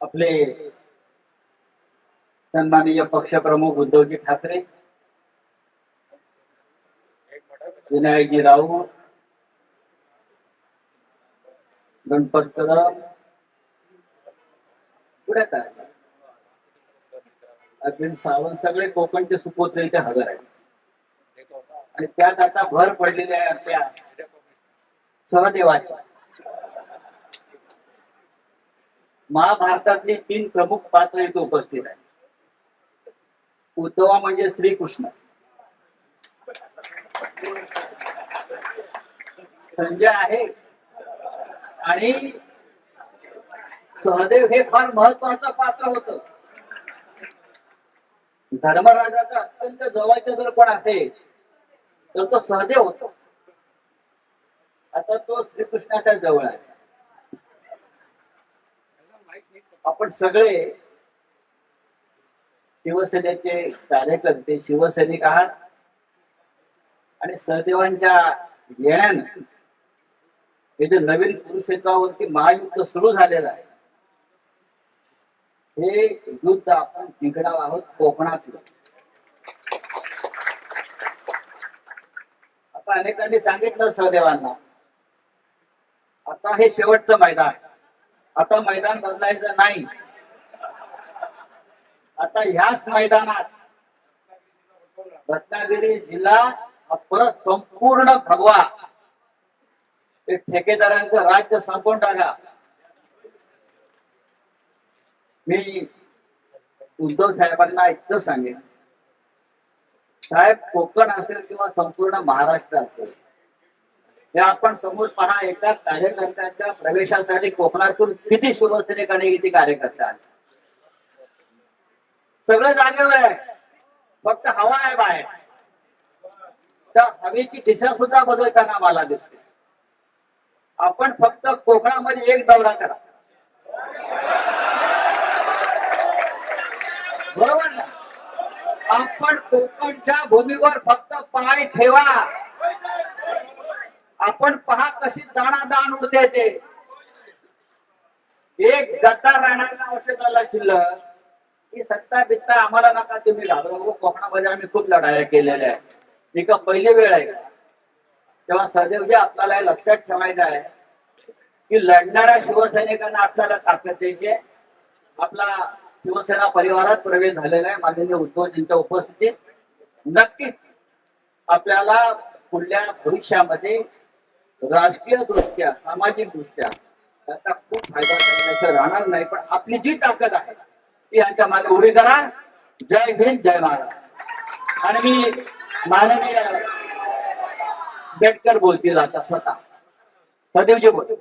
आपले सन्माननीय पक्षप्रमुख उद्धवजी ठाकरे विनायकजी राऊत गणपत कदम काय? आहे अरविंद सावंत सगळे कोकणचे सुपुत्र इथे हजर आहेत. आणि त्यात आता भर पडलेल्या आहे आपल्या महाभारतातली तीन प्रमुख पात्र इथे उपस्थित आहेत. उद्धवा म्हणजे श्रीकृष्ण. संजय आहे. आणि सहदेव हे फार महत्वाचं पात्र होत. धर्मराजाचा अत्यंत जवळचा जर कोण असेल तर तो सहदेव होतो. आता तो श्रीकृष्णाच्या जवळ आहे. आपण सगळे शिवसेनेचे कार्यकर्ते शिवसैनिक आहात. आणि सहदेवांच्या येण्यानं हे जे नवीन कुरुक्षेत्रावरती महायुद्ध सुरू झालेलं आहे. हे युद्ध आपण जिंकणार आहोत कोकणातलं. आता अनेकांनी सांगितलं सहदेवांना आता हे शेवटचं मैदान आता मैदान बदलायचं नाही. आता ह्याच मैदानात रत्नागिरी जिल्हा परत संपूर्ण भगवा. ते ठेकेदारांचं राज्य संपून टाका. मी उद्धव साहेबांना इतकं सांगेन. साहेब कोकण असेल किंवा संपूर्ण महाराष्ट्र असेल हे आपण समोर पहा एकदा कार्यकर्त्यांच्या प्रवेशासाठी कोकणातून किती शिवसैनिक आणि किती कार्यकर्ते आले? सगळं जागेवर आहे. फक्त हवा आहे बाहेर. त्या हवेची दिशा सुद्धा बदलताना मला दिसते. आपण फक्त कोकणामध्ये एक दौरा करा. बरोबर ना? आपण कोकणच्या भूमीवर फक्त पाय ठेवा. आपण पहा कशी दाणादाण उडते ते. एक गद्दा राहणार ना औषधाला शिल्लक. की सत्ता बित्ता आम्हाला नका तुम्ही घाबरवू कोकणामध्ये आम्ही खूप लढाया केलेल्या आहेत ही का पहिली वेळ आहे. तेव्हा सदैवजी आपल्याला लक्षात ठेवायचं आहे. की लढणाऱ्या शिवसैनिकांना आपल्याला ताकद द्यायची आपला शिवसेना परिवारात प्रवेश झालेला आहे. माननीय उद्धवजींच्या उपस्थितीत. नक्कीच आपल्याला पुढल्या भविष्यामध्ये राजकीय दृष्ट्या सामाजिक दृष्ट्या त्याचा खूप फायदा करण्याचं राहणार नाही पण आपली जी ताकद आहे ती यांच्या मागे उभी करा. जय हिंद जय महाराज आणि मी माननीय बेटकर बोलतील आता स्वतः. सदैवजी बोलतो